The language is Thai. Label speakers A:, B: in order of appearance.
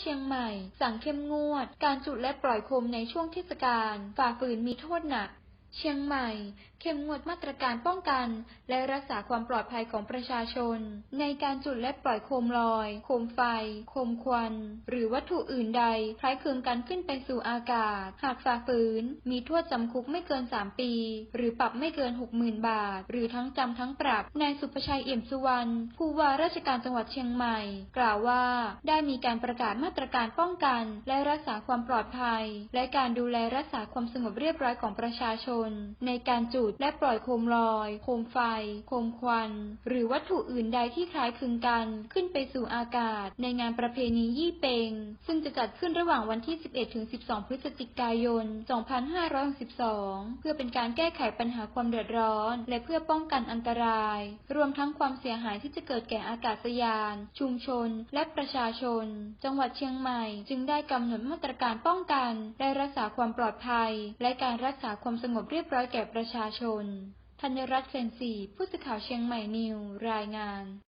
A: เชียงใหม่ สั่งเข้มงวด การจุดและปล่อยโคมในช่วงเทศกาล ฝ่าฝืนมีโทษหนัก เชียงใหม่ เข้มงวดมาตรการป้องกัน และรักษาความปลอดภัยของประชาชน ในการจุดและปล่อยโคมลอย โคมไฟ โคมควัน หรือวัตถุอื่นใดคล้ายคลึงกันขึ้นไปสู่อากาศ หากฝ่าฝืน มีโทษจำคุกไม่เกิน 3 ปี หรือปรับไม่เกิน 60,000 บาท หรือทั้งจำทั้งปรับ นายสุภชัยเอี่ยมสุวรรณผู้ว่าราชการจังหวัดเชียงใหม่ กล่าวว่า ได้มีการประกาศมาตรการป้องกัน และรักษาความปลอดภัย และการดูแลรักษาความสงบเรียบร้อยของประชาชนในการจุดและปล่อยโคมลอย โคมไฟ โคมควัน หรือวัตถุอื่นใดที่คล้ายคลึงกันขึ้นไปสู่อากาศ ในงานประเพณียี่เปง ซึ่งจะจัดขึ้นระหว่างวันที่ 11ถึง12 พฤศจิกายน 2562 เพื่อเป็นการแก้ไขปัญหาความเดือดร้อน และเพื่อป้องกันอันตราย รวมทั้งความเสียหายที่จะเกิดแก่อากาศยาน ชุมชน และประชาชน จังหวัดเชียงใหม่จึงได้กำหนดมาตรการป้องกัน และรักษาความปลอดภัย และการรักษาความสงบเรียบร้อยแก่ประชาชน ธัญรัตน์เสนซีผู้สื่อข่าวเชียงใหม่นิวรายงาน